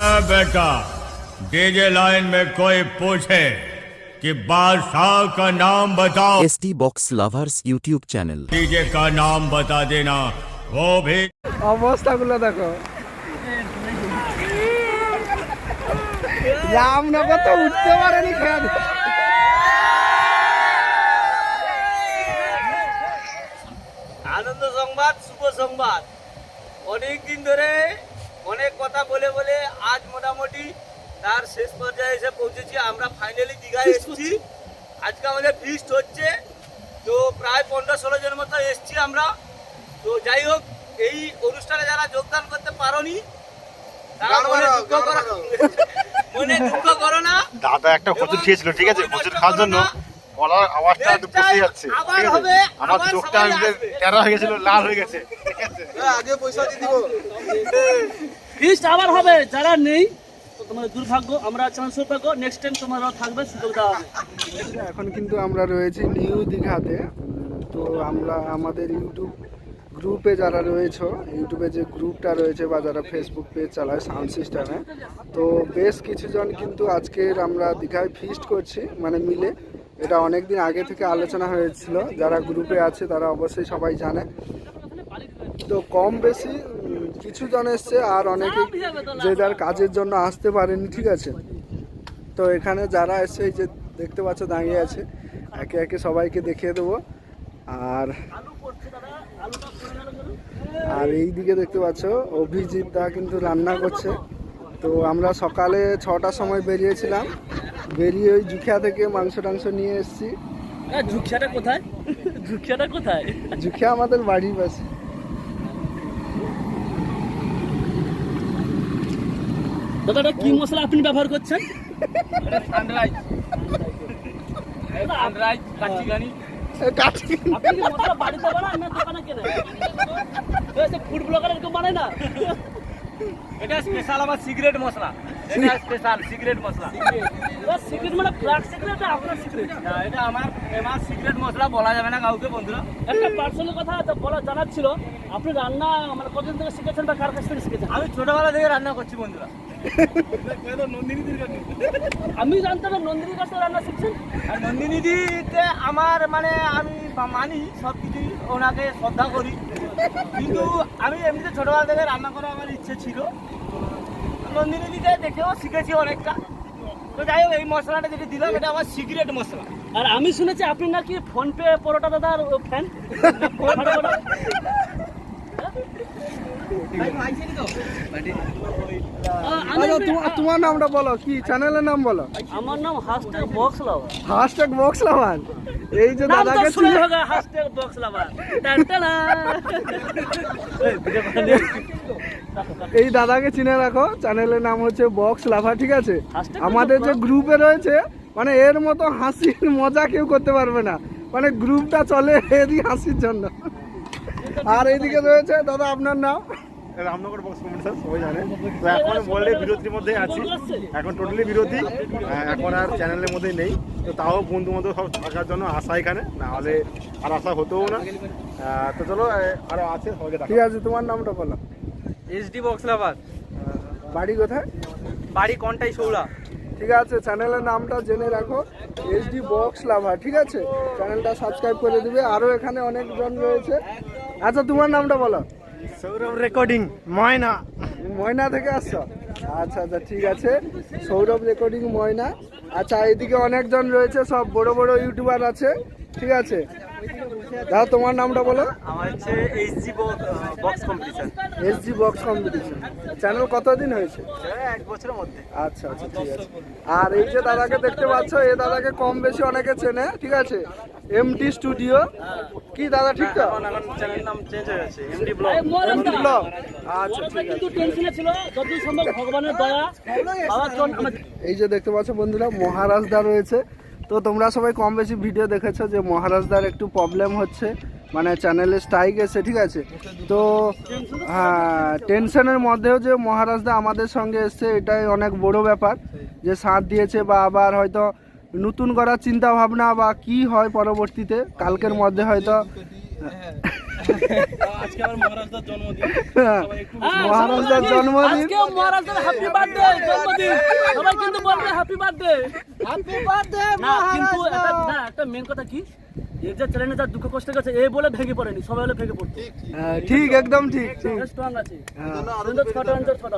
हाँ, बेटा DJ line में कोई पूछे कि बादशाह का नाम बताओ S T box lovers YouTube channel DJ का नाम बता देना वो भी অবস্থাগুলো দেখো রামনগর তো উঠতে পারেনি খেয়া আনন্দ সংবাদ শুভ সংবাদ অনেক দিন ধরে অনেক কথা বলে বলে আজ মোটামুটি তার শেষ পর্যায়ে এসে পৌঁছেছি আমরা ফাইনালি দীঘায় এসেছি। আজকে আমাদের ফিস্ট হচ্ছে। তো প্রায় পনেরো ষোলো জন মতো এসছি আমরা। তো যাই হোক এই অনুষ্ঠানে যারা যোগদান করতে পারোনি তারা মনে দুঃখ করো মনে দুঃখ করো না। দাদা একটা খেয়েছিল ঠিক আছে? খাওয়ার জন্য। গলার আওয়াজটা একটু পচে যাচ্ছে। ঠিক আছে? আমার চোখটা টেরা হয়ে গেছিল লাল হয়ে গেছে। ঠিক আছে ফিস্ট আবার হবে যারা নেই তো তোমাদের দুর্ভাগ্য আমরা আছি আমার নেক্সট টাইম তোমারও থাকবে সুযোগ দেওয়া হবে এখন কিন্তু আমরা রয়েছি নিউ দীঘাতে। তো আমরা আমাদের ইউটিউব গ্রুপে যারা রয়েছে ইউটিউবে যে গ্রুপটা রয়েছে বা যারা ফেসবুক পেজ চালায় সাউন্ড সিস্টেমে তো বেশ কিছুজন কিন্তু আজকের আমরা দীঘায় ফিস্ট করছি মানে মিলে। এটা অনেক দিন আগে থেকে আলোচনা হয়েছিল। যারা গ্রুপে আছে তারা অবশ্যই সবাই জানে। তো কম বেশি কিছু জন এসছে আর অনেকে যে যার কাজের জন্য আসতে পারেনি, ঠিক আছে? তো এখানে যারা এসছে, এই যে দেখতে পাচ্ছ, দাঁড়িয়ে আছে। একে একে সবাইকে দেখিয়ে দেবো। আর আর এই দিকে দেখতে পাচ্ছ, অভিজিৎ দা কিন্তু রান্না করছে। তো আমরা সকালে ছটার সময় বেরিয়েছিলাম। বেরিয়ে ওই জুখিয়া থেকে মাংস টাংস নিয়ে এসেছি। ঝুঁকিয়াটা কোথায়? ঝুঁকিয়াটা কোথায়? জুখিয়া আমাদের বাড়ির পাশে। দাদা এটা কি মশলা আপনি ব্যবহার করছেন? ফুড ব্লগার এরকম বানায় না? এটা স্পেশাল আমার সিগারেট মশলা। এটা স্পেশাল সিগারেট মশলা। সিক্রেট মানে ব্ল্যাক আপনার না, এটা আমার ফেমাস সিগারেট মশলা বলা যাবে না কাউকে বন্ধুরা। একটা পার্সোনাল কথা তো বলা জানার ছিল। আপনি রান্না মানে কতদিন থেকে শিখেছেন বা কার কাছ থেকে শিখেছেন? আমি ছোটবেলা থেকে রান্না করছি বন্ধুরা। আমি জানতাম নন্দিনীর কাছ রান্না শিখছেন। আর নন্দিনী আমার মানে আমি মানি সব কিছুই ওনাকে শ্রদ্ধা করি। কিন্তু আমি এমনিতে ছোটবেলা থেকে রান্না করার আমার ইচ্ছে ছিল। নন্দিনী দিতে দেখেও শিখেছি অনেকটা। তো যাই হোক এই মশলাটা যেটা দিলাম এটা আমার সিগারেট মশলা। আর আমি শুনেছি আপনি নাকি ফোন পে পরোটা দাদার ফ্যান তোমার- তোমার নামটা বলো কি চ্যানেলের নাম বলো? আমার নাম hashtag box lover hashtag box lover এই যে দাদাকে শুনে হাসট্যাগ বক্স লাভার এই দাদাকে চিনে রাখো চ্যানেলের নাম হচ্ছে বক্স লাভা ঠিক আছে? আমাদের যে গ্রুপে রয়েছে মানে এর মতো হাসির মজা কেউ করতে পারবে না। মানে গ্রুপটা চলে এরই হাসির জন্য। আর এইদিকে রয়েছে দাদা আপনার নাম? রামনগর বক্স সবাই জানে। তো এখন বললে বিরতির মধ্যে আছি। এখন টোটালি বিরতি। এখন আর চ্যানেলের মধ্যে নেই। তো তাও বন্ধু বান্ধব সব থাকার জন্য আসা এখানে। না হলে আর আসা হতেও না। তো চলো আহ, আরও আছে সবাইকে ঠিক আছে তোমার নামটা বলো। এইচডি বক্স লাভার বাড়ি কোথায়? বাড়ি কোনটাই শৌলা ঠিক আছে চ্যানেলের নামটা জেনে রাখো এইচডি বক্স লাভা ঠিক আছে? চ্যানেলটা সাবস্ক্রাইব করে দিবে আরও এখানে অনেকজন রয়েছে। আচ্ছা তোমার নামটা বলো। সৌরভ রেকর্ডিং ময়না। ময়না থেকে আসছো? আচ্ছা আচ্ছা ঠিক আছে। সৌরভ রেকর্ডিং ময়না। আচ্ছা এদিকে অনেকজন রয়েছে সব বড় বড় ইউটিউবার আছে ঠিক আছে? দাদা তোমার নামটা বলো। আমার হচ্ছে HD box competition SG box competition channel কতদিন হয়েছে? এক বছরের মধ্যে। আচ্ছা আচ্ছা ঠিক আছে। আর এই যে দাদাকে দেখতে পাচ্ছ এই দাদাকে কম বেশি অনেকে চেনে ঠিক আছে? এমডি স্টুডিও কি দাদা ঠিক তো? এখন এখন নাম চেঞ্জ হয়ে গেছে এমডি এমডি ব্লগ আচ্ছা ঠিক আছে। টেনশনে ছিল যতদূর সম্ভব ভগবানের দয়া বাবার এই যে দেখতে পাচ্ছ বন্ধুরা মহারাজদা রয়েছে। তো তোমরা সবাই কম বেশি ভিডিও দেখেছ যে মহারাজদার একটু প্রবলেম হচ্ছে মানে চ্যানেলে স্ট্রাইক এসে ঠিক আছে? তো হ্যাঁ টেনশনের মধ্যেও যে মহারাজদা আমাদের সঙ্গে এসছে, এটাই অনেক বড় ব্যাপার যে সাঁত দিয়েছে বা আবার হয়তো নতুন করার চিন্তা ভাবনা বা কি হয় পরবর্তীতে, কালকের মধ্যে হয়তো মহারাজদার জন্মদিন। মহারাজদার জন্মদিন আজকে মহারাজদার হ্যাপি বার্থডে জন্মদিন। সবাই কিন্তু বলবে হ্যাপি বার্থডে হ্যাপি বার্থডে কিন্তু না একটা মেন কথা কি? এর যে চ্যালেঞ্জে যার দুঃখ কষ্ট গেছে এই বলে ভেঙে পড়েনি সবাই হলে ভেঙে পড়তো হ্যাঁ, ঠিক একদম ঠিক ঠিক। স্ট্রং আছে। হ্যাঁ। সুন্দর ছোট অঞ্চল ছোট।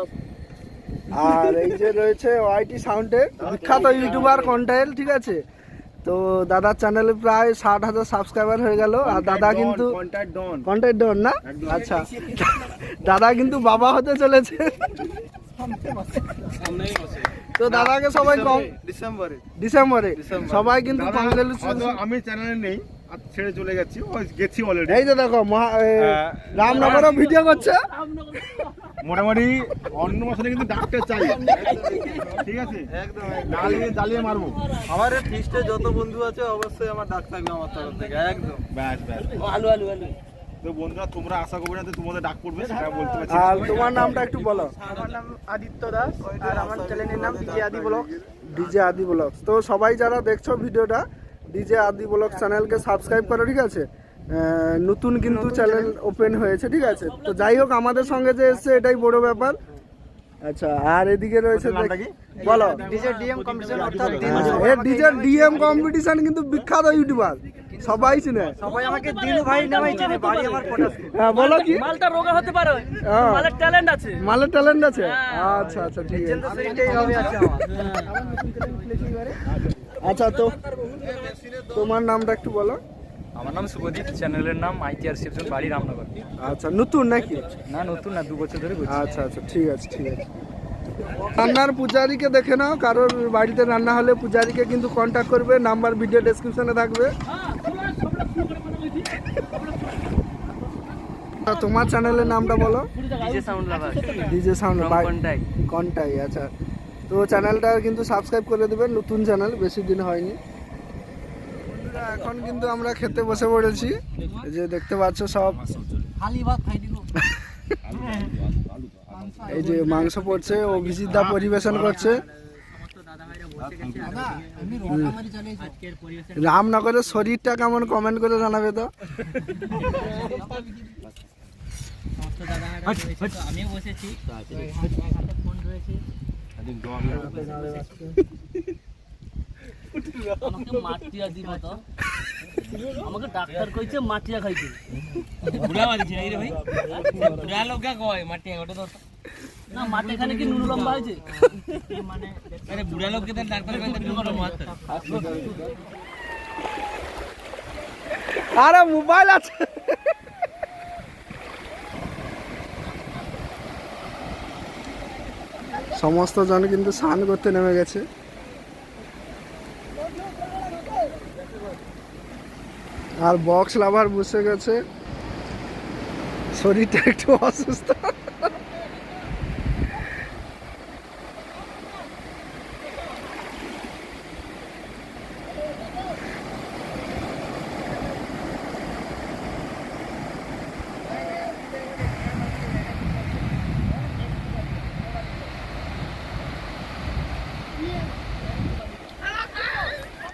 আর এই যে রয়েছে ওয়াইটি সাউন্ডের বিখ্যাত ইউটিউবার কন্টেন্ট ঠিক আছে? তো দাদার চ্যানেলে প্রায় ষাট হাজার সাবস্ক্রাইবার হয়ে গেল। আর দাদা কিন্তু কন্ট্যাক্ট ডন না? আচ্ছা। দাদা কিন্তু বাবা হতে চলেছে। তো দাদাকে সবাই কম ডিসেম্বরে। ডিসেম্বরে। সবাই কিন্তু আমি চ্যানেলে নেই ছেড়ে চলে গেছি গেছি অলরেডি এই যে দেখো মহা- হ্যাঁ। রামনগরও ভিডিও করছে। মোটামুটি অন্য মাসে কিন্তু ডাক্তার চাই। ঠিক আছে? একদম জ্বালিয়ে জ্বালিয়ে মারবো। আমার ফিস্টে যত বন্ধু আছে অবশ্যই আমার ডাক থাকবে আমার তরফ থেকে একদম। ব্যাস ব্যাস। আলু আলু আলু। তো বন্ধুরা তোমরা আশা করবে না যে তোমাদের ডাক পড়বে সেটা বলতে পারছি আর তোমার নামটা একটু বলো। আমার নাম আদিত্য দাস আর আমার চ্যানেলের নাম ডিজে আদি ব্লগ। ডিজে আদি ব্লগস তো সবাই যারা দেখছ ভিডিওটা ডিজে আদি ব্লগস চ্যানেলকে সাবস্ক্রাইব করো ঠিক আছে? নতুন কিন্তু চ্যানেল ওপেন হয়েছে ঠিক আছে? তো যাই হোক আমাদের সঙ্গে যে এসছে এটাই বড় ব্যাপার। আচ্ছা আর এদিকে রয়েছে? বলো। ডিজে ডিএম কম্পিটিশন অর্থাৎ দিন এ ডিজে ডিএম কম্পিটিশন কিন্তু বিখ্যাত ইউটিউবার সবাই চিনে। সবাই আমাকে দিনু ভাই নামাই চেনে বাড়ি আমার পটাশ হ্যাঁ বলো কি? মালটা রোগা হতে পারে। হ্যাঁ। মালের ট্যালেন্ট আছে। মালের ট্যালেন্ট আছে? আচ্ছা আচ্ছা ঠিক আছে। সেইটাই হবে আছে আচ্ছা তো তোমার নামটা একটু বলো। আমার নাম শুভদীপ চ্যানেলের নাম আইটিআর শিবজন বাড়ি রামনগর। আচ্ছা নতুন নাকি? না নতুন না দু বছর ধরে আচ্ছা আচ্ছা ঠিক আছে ঠিক আছে। রান্নার পূজারীকে দেখে নাও কারোর বাড়িতে রান্না হলে পূজারীকে কিন্তু কন্ট্যাক্ট করবে নাম্বার ভিডিও ডেসক্রিপশনে থাকবে। তোমার চ্যানেলের নামটা বলো। DJ sound lover. DJ sound Contai Contai আচ্ছা। তো চ্যানেলটা কিন্তু সাবস্ক্রাইব করে দেবেন নতুন চ্যানেল বেশি দিন হয়নি। এখন কিন্তু আমরা খেতে বসে পড়েছি। যে দেখতে পাচ্ছ সব। এই যে মাংস পড়ছে অভিজিৎ দা পরিবেশন করছে। রামনগরের শরীরটা কেমন কমেন্ট করে জানাবে তো? আমাকে মাটিয়া দিব তো। আমাকে ডাক্তার কইছে মাটিয়া খাইতে। বুড়া মারিছে নাকি রে ভাই। বুড়া লোক কয় মাটি ওটা তো না মাটি এখানে কি নুন লম্বা হয়েছে? আরে বুড়া লোককে তো ডাক্তার নুন মারতে আরে মোবাইল আছে। সমস্ত জন কিন্তু স্নান করতে নেমে গেছে। আর বক্স লাভার বসে গেছে। শরীরটা একটু অসুস্থ।